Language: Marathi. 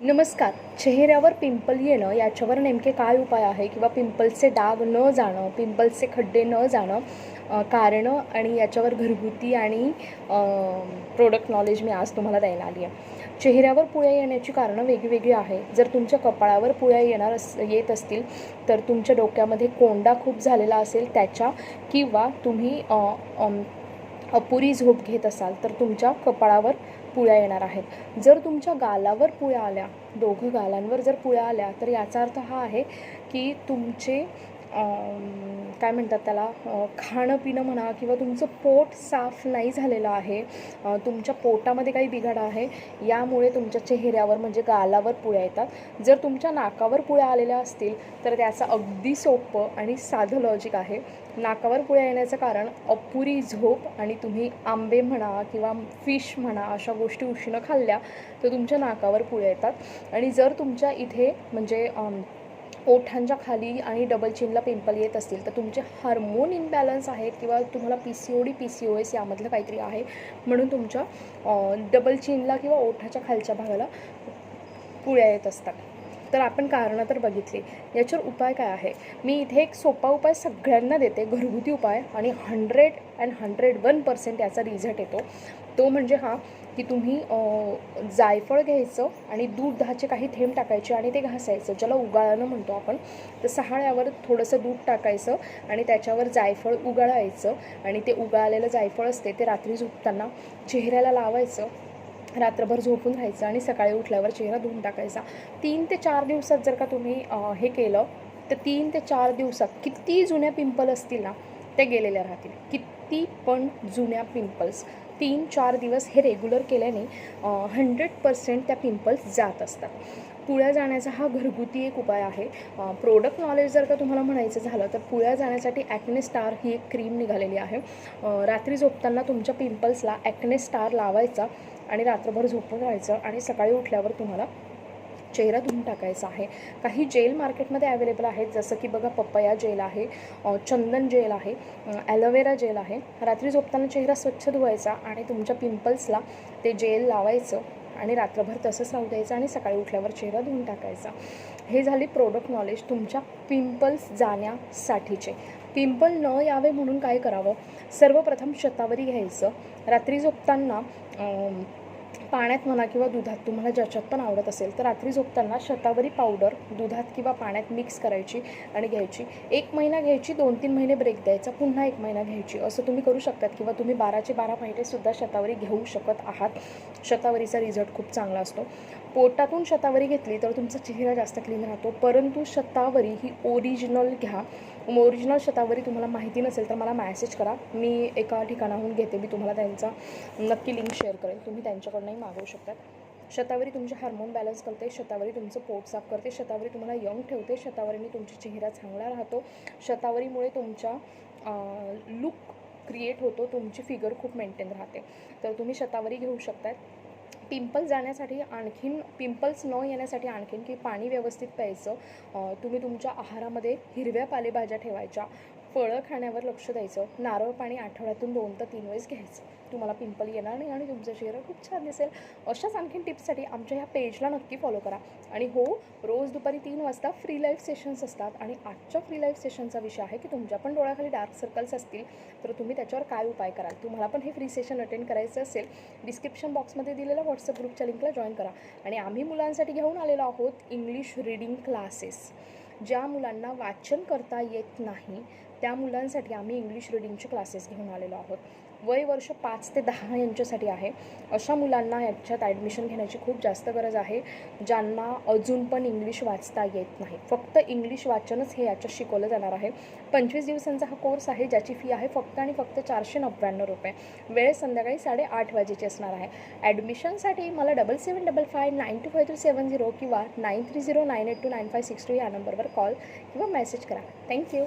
नमस्कार. चेहऱ्यावर पिंपल येणं याच्यावर नेमके काय उपाय आहे? किंवा पिंपल्सचे डाग न जाणं पिंपल्सचे खड्डे न जाणं कारणं आणि याच्यावर घरगुती आणि प्रोडक्ट नॉलेज मी आज तुम्हाला द्यायला आली आहे. चेहऱ्यावर पुळ्या येण्याची कारणं वेगवेगळी आहे. जर तुमच्या कपाळावर पुळ्या येणार अस येत असतील तर तुमच्या डोक्यामध्ये कोंडा खूप झालेला असेल त्याच्या किंवा तुम्ही अपुरी झोप घेत असाल तर तुमच्या कपाळावर पुळ्या येणार आहेत. जर तुमच्या गालावर पुळ्या आल्या दोघं गालांवर जर पुळ्या आल्या तर याचा अर्थ हा आहे की तुमचे काय म्हणतात त्याला खाणं पिणं म्हणा किंवा तुमचं पोट साफ नाही झालेलं आहे तुमच्या पोटामध्ये काही बिघाड आहे यामुळे तुमच्या चेहऱ्यावर म्हणजे गालावर पुळ्या येतात. जर तुमच्या नाकावर पुळ्या आलेल्या असतील तर त्याचं अगदी सोपं आणि साधं लॉजिक आहे. नाकावर पुळ्या येण्याचं कारण अपुरी झोप आणि तुम्ही आंबे म्हणा किंवा फिश म्हणा अशा गोष्टी उशीनं खाल्ल्या तर तुमच्या नाकावर पुळ्या येतात. आणि जर तुमच्या इथे म्हणजे ओठांच्या खाली आणि डबल चिनला पिंपल येत असतील तर तुमचे हार्मोन इनबॅलन्स आहेत किंवा तुम्हाला P C O D P C O S यामधलं काहीतरी आहे. म्हणून तुमच्या डबल चिनला किंवा ओठाच्या खालच्या भागाला पुळ्या येत असतात. तर आपण कारणं तर बघितली. याच्यावर उपाय काय आहे? मी इथे एक सोपा उपाय सगळ्यांना देते. घरगुती उपाय. आणि hundred and hundred one percent याचा रिझल्ट येतो. तो म्हणजे हा की तुम्ही जायफळ घ्यायचं आणि दूध दहाचे काही थेंब टाकायचे आणि ते घासायचं ज्याला उगाळणं म्हणतो आपण तर सहाळ्यावर थोडंसं दूध टाकायचं आणि त्याच्यावर जायफळ उगाळायचं आणि ते उगाळलेलं जायफळ असते ते रात्री झोपताना चेहऱ्याला लावायचं रात्रभर झोपून राहायचं आणि सकाळी उठल्यावर चेहरा धुवून टाकायचा. तीन ते चार दिवसात जर का तुम्ही हे केलं तर तीन ते चार दिवसात किती जुन्या पिंपल असतील ना ते गेलेल्या राहतील. किती पण जुन्या पिंपल्स. तीन चार दिवस हे रेग्युलर केल्याने हंड्रेड पर्सेंट त्या पिंपल्स जात असतात. पुळ्या जाण्याचा हा घरगुती एक उपाय आहे. प्रोडक्ट नॉलेज जर का तुम्हाला म्हणायचं झालं तर पुळ्या जाण्यासाठी ॲक्ने स्टार ही एक क्रीम निघालेली आहे. रात्री झोपताना तुमच्या पिंपल्सला ॲक्ने स्टार लावायचा आणि रात्रभर झोपून राहायचं आणि सकाळी उठल्यावर तुम्हाला चेहरा धुवून टाकायचा आहे. काही जेल मार्केटमध्ये अवेलेबल आहेत. जसं की बघा पपया जेल आहे चंदन जेल आहे ॲलोवेरा जेल आहे. रात्री झोपताना चेहरा स्वच्छ धुवायचा आणि तुमच्या पिंपल्सला ते जेल लावायचं आणि रात्रभर तसंच राहू द्यायचं आणि सकाळी उठल्यावर चेहरा धुवून टाकायचा. हे झाले प्रोडक्ट नॉलेज तुमच्या पिंपल्स जाण्यासाठीचे. पिंपल न यावे म्हणून काय करावं? सर्वप्रथम शतावरी घ्यायचं. रात्री झोपताना पाण्यात म्हणा किंवा दुधात तुम्हाला ज्याच्यात पण आवडत असेल तर रात्री झोपताना शतावरी पावडर दुधात किंवा पाण्यात मिक्स करायची आणि घ्यायची. एक महिना घ्यायची दोन तीन महिने ब्रेक द्यायचा पुन्हा एक महिना घ्यायची. असं तुम्ही करू शकतात किंवा तुम्ही बाराचे बारा महिनेसुद्धा शतावरी घेऊ शकत आहात. शतावरीचा रिझल्ट खूप चांगला असतो. पोटातून शतावरी घेतली तर तुमचा चेहरा जास्त क्लीन राहतो. परंतु शतावरी ही ओरिजिनल घ्या. ओरिजिनल शतावरी तुम्हाला माहिती नसेल तर मला मॅसेज करा. मी एका ठिकाणाहून घेते मी तुम्हाला त्यांचा नक्की लिंक शेअर करेल तुम्ही त्यांच्याकडनंही मागवू शकतात. शतावरी तुमचे हार्मोन बॅलन्स करते शतावरी तुमचं पोट साफ करते शतावरी तुम्हाला यंग ठेवते शतावरीने तुमचा चेहरा चांगला राहतो. शतावरीमुळे तुमच्या लुक क्रिएट होतो तुमची फिगर खूप मेंटेन राहते. तर तुम्ही शतावरी घेऊ शकतात. पिंपल जाण्यासाठी आणखीन पिंपल्स न येण्यासाठी आणखीन की पाणी व्यवस्थित प्यायचं तुम्ही तुमच्या आहारामध्ये हिरव्या पालेभाज्या ठेवायच्या. फळं खाण्यावर लक्ष द्यायचं. नारळ पाणी आठवड्यातून दोन ते तीन वेळेस घ्यायचं. तुम्हाला पिंपल येणार नाही आणि तुमचा चेहरा खूप छान दिसेल. अशाच आणखीन टिप्ससाठी आमच्या ह्या पेजला नक्की फॉलो करा. आणि हो रोज दुपारी तीन वाजता फ्री लाईफ सेशन्स असतात. आणि आजच्या फ्री लाईफ सेशनचा विषय आहे की तुमच्या पण डोळ्याखाली डार्क सर्कल्स असतील तर तुम्ही त्याच्यावर काय उपाय कराल? तुम्हाला पण हे फ्री सेशन अटेंड करायचं असेल डिस्क्रिप्शन बॉक्समध्ये दिलेल्या व्हॉट्सअप ग्रुपच्या लिंकला जॉईन करा. आणि आम्ही मुलांसाठी घेऊन आलेलो आहोत इंग्लिश रीडिंग क्लासेस ज्या मुलांना वाचन करता येत नाही त्या मुलांसाठी आम्ही इंग्लिश रीडिंगचे क्लासेस घेऊन आलेलो आहोत. वय वर्ष पाच ते दहा यांच्यासाठी आहे. अशा मुलांना याच्यात ॲडमिशन घेण्याची खूप जास्त गरज आहे ज्यांना अजून पण इंग्लिश वाचता येत नाही. फक्त इंग्लिश वाचनच हे याच्यात शिकवलं जाणार आहे. पंचवीस दिवसांचा हा कोर्स आहे ज्याची फी आहे फक्त आणि फक्त चारशे नव्याण्णव रुपये. वेळ संध्याकाळी साडेआठ वाजेची असणार आहे. ॲडमिशनसाठी मला double seven double five nine two five two seven zero किंवा nine three zero nine eight two nine five six two या नंबरवर कॉल किंवा मेसेज करा. थँक्यू